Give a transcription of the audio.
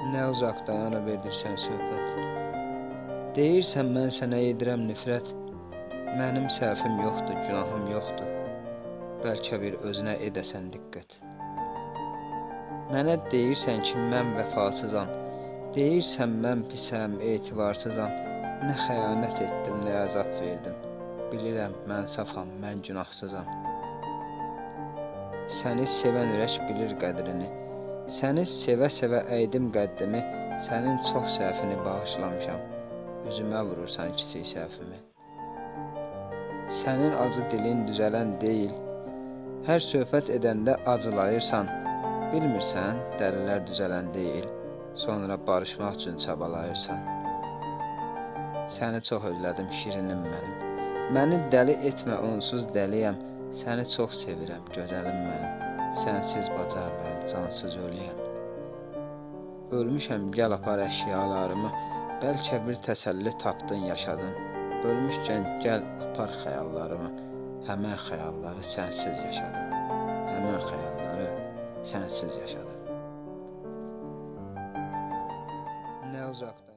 Nə uzaq dayana verdirsən söhbət. Deyirsən mən sənə edirəm nifrət. Mənim səhvim yoxdur, günahım yoxdur. Bəlkə bir özünə edəsən diqqət. Mənə deyirsən ki, mən vəfasızam. Deyirsən mən pisəm, etibarsızam. Nə xəyanət etdim, nə əzab verdim. Bilirəm mən safam, mən günahsızam. Səni sevən ürək bilir qədrini. Səni sevə-sevə əydim qəddimi. Sənin çox səhvini bağışlamışam. Üzümə vurursan kiçik səhvimi. Sənin acı dilin düzələn deyil. Hər söhbət edəndə acılayırsan. Bilmirsən, dəlilər düzələn deyil. Sonra barışmaq üçün çabalayırsan. Səni çox özlədim şirinim mənim. Məni dəli etmə, onsuz dəliyəm. Səni çox sevirəm, gözəlim mənim. Sənsiz baca və cansız ölüyəm. Ölmüşəm, gəl apar əşyalarımı, bəlkə bir təsəlli tapdın, yaşadın. Ölmüşkən gəl apar xəyallarımı, həmən xəyalları sənsiz yaşadım. Həmən xəyalları sənsiz yaşadım. Ne uzaqda